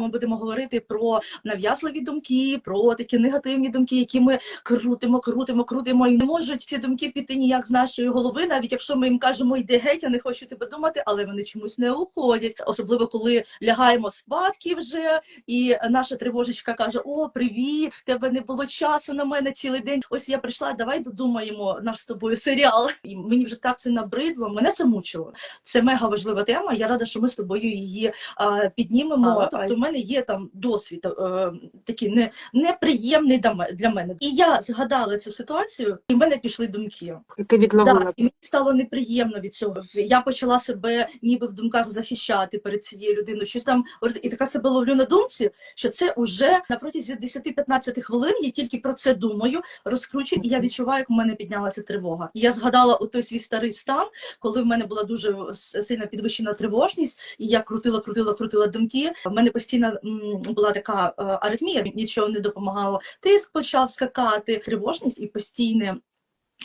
Ми будемо говорити про нав'язливі думки, про такі негативні думки, які ми крутимо, крутимо, крутимо, і не можуть ці думки піти ніяк з нашої голови, навіть якщо ми їм кажемо йди геть, я не хочу тебе думати, але вони чомусь не уходять. Особливо коли лягаємо спадки вже, і наша тривожечка каже: О, привіт! В тебе не було часу на мене цілий день. Ось я прийшла, давай додумаємо наш з тобою серіал. І мені вже так це набридло. Мене це мучило. Це мега важлива тема. Я рада, що ми з тобою її а, піднімемо. В мене є там досвід е, такий не, неприємний для мене. І я згадала цю ситуацію, і в мене пішли думки. І ти відловила. Да, і мені стало неприємно від цього. Я почала себе ніби в думках захищати перед цією людиною. Щось там і така себе ловлю на думці, що це уже на протязі 10-15 хвилин я тільки про це думаю, розкручую, і я відчуваю, як в мене піднялася тривога. І я згадала у той свій старий стан, коли в мене була дуже сильна підвищена тривожність, і я крутила, крутила, крутила думки. В мене постійно м, була така е, аритмія, нічого не допомагало. Тиск почав скакати, тривожність і постійне.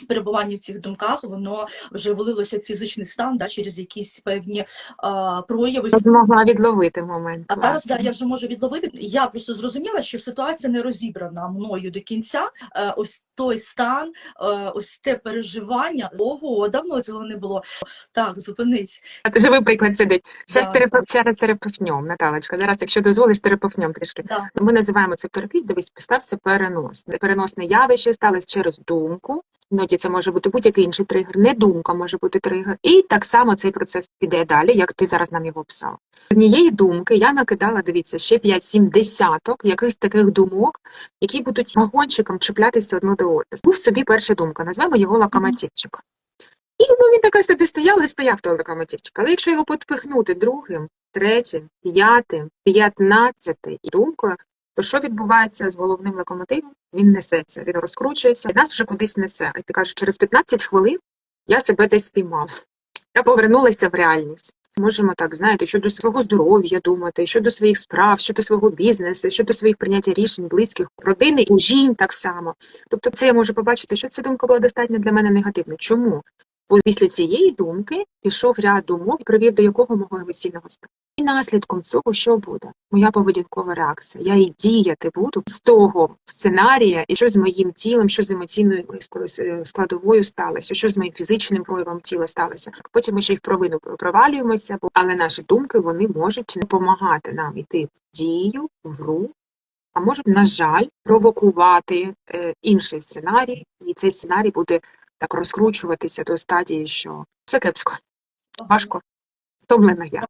Перебування в цих думках воно вже вилилося в фізичний стан, да, через якісь певні а, прояви. Я змогла відловити момент. А зараз да, я вже можу відловити. Я просто зрозуміла, що ситуація не розібрана мною до кінця. Е, ось той стан, е, ось те переживання. Ого, давно цього не було. Так, зупинись. Живий приклад сидить. Ще Да. терапев... через терапевтньом, Наталочка. Зараз, якщо дозволиш, терапевтньом трішки. Да. Ми називаємо це терапію, дивись, стався переносне. Переносне явище сталося через думку. Іноді це може бути будь-який інший тригер, не думка може бути тригер. І так само цей процес піде далі, як ти зараз нам його описав. Однієї думки я накидала, дивіться, ще 5-7 десяток якихось таких думок, які будуть вагончиком чіплятися одну до одної. Був собі перша думка, назвемо його локомотивчиком. І ну, він такий собі стояв і стояв той локомотивчик. Але якщо його підпихнути другим, третім, п'ятим, п'ятнадцятим думкою, то що відбувається з головним локомотивом? Він несеться, він розкручується, і нас вже кудись несе. І ти кажеш, через 15 хвилин я себе десь спіймав. Я повернулася в реальність. Можемо так, знаєте, щодо свого здоров'я думати, щодо своїх справ, щодо свого бізнесу, щодо своїх прийняття рішень, близьких, родини, жінь так само. Тобто, це я можу побачити, що ця думка була достатньо для мене негативна. Чому? Бо після цієї думки пішов ряд думок, привів до якого мого емоційного стану. І наслідком цього що буде? Моя поведінкова реакція. Я і діяти буду з того сценарія, і що з моїм тілом, що з емоційною складовою сталося, що з моїм фізичним проявом тіла сталося. Потім ми ще й в провину провалюємося, але наші думки вони можуть допомагати нам іти в дію, в рух, а можуть, на жаль, провокувати е, інший сценарій, і цей сценарій буде так розкручуватися до стадії, що все кепсько, важко, втомлена я.